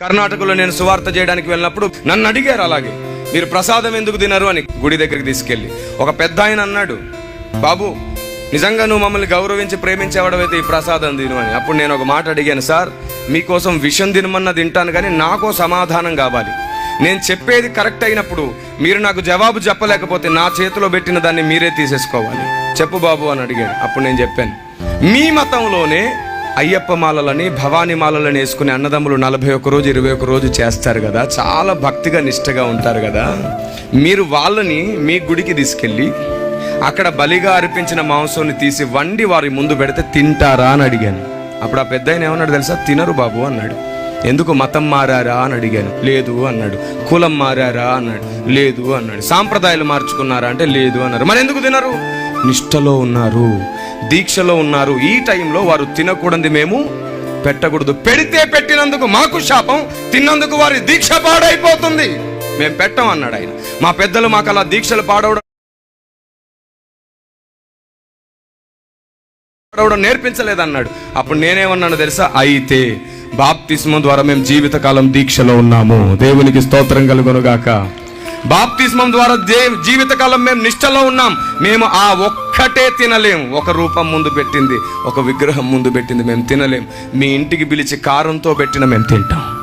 కర్ణాటకలో నేను సువార్త చేయడానికి వెళ్ళినప్పుడు నన్ను అడిగారు అలాగే మీరు ప్రసాదం ఎందుకు తినరు? అని గుడి దగ్గరికి తీసుకెళ్ళి. ఒక పెద్ద ఆయన అన్నాడు బాబు నిజంగా నువ్వు మమ్మల్ని గౌరవించి ప్రేమించేవాడవైతే ఈ ప్రసాదం తిను అని. అప్పుడు నేను ఒక మాట అడిగాను సార్ మీకోసం విషం తినమన్న తింటాను కానీ నాకో సమాధానం కావాలి. నేను చెప్పేది కరెక్ట్ అయినప్పుడు మీరు నాకు జవాబు చెప్పలేకపోతే నా చేతిలో పెట్టిన దాన్ని మీరే తీసేసుకోవాలి. చెప్పు బాబు అని అడిగాడు. అప్పుడు నేను చెప్పాను మీ మతంలోనే అయ్యప్ప మాలలని భవానీ మాలలని వేసుకునే అన్నదమ్ములు నలభై ఒక్క రోజు ఇరవై ఒక్క రోజు చేస్తారు కదా. చాలా భక్తిగా నిష్టగా ఉంటారు కదా. మీరు వాళ్ళని మీ గుడికి తీసుకెళ్ళి అక్కడ బలిగా అర్పించిన మాంసాన్ని తీసి వండి వారి ముందు పెడితే తింటారా అని అడిగాను. అప్పుడు ఆ పెద్ద ఆయన ఏమన్నాడు తెలుసా? తినరు బాబు అన్నాడు. ఎందుకు మతం మారారా అని అడిగాను. లేదు అన్నాడు. కులం మారారా అన్నాడు. లేదు అన్నాడు. సాంప్రదాయాలు మార్చుకున్నారా అంటే లేదు అన్నారు. మరి ఎందుకు తినరు? నిష్టలో ఉన్నారు. దీక్షలో ఉన్నారు. ఈ టైంలో వారు తినకూడదు మేము పెట్టకూడదు. పెడితే పెట్టినందుకు మాకు శాపం తిన్నందుకు వారి దీక్ష పాడైపోతుంది. మేము పెట్టం అన్నాడు ఆయన. మా పెద్దలు మాకు అలా దీక్షలు పాడవడం పాడవడం నేర్పించలేదన్నాడు. అప్పుడు నేనేమన్నాను తెలుసా? అయితే బాప్తిస్మం ద్వారా మేము జీవితకాలం దీక్షలో ఉన్నాము. దేవునికి స్తోత్రం కలుగునుగాక. బాప్తిస్మం ద్వారా దే- జీవితకాలం మేము నిష్టలో ఉన్నాం. మేము ఆ ఒక్కటే తినలేం. ఒక రూపం ముందు పెట్టింది. ఒక విగ్రహం ముందు పెట్టింది. మేము తినలేం. మీ ఇంటికి పిలిచి కారంతో పెట్టిన మేము తింటాం.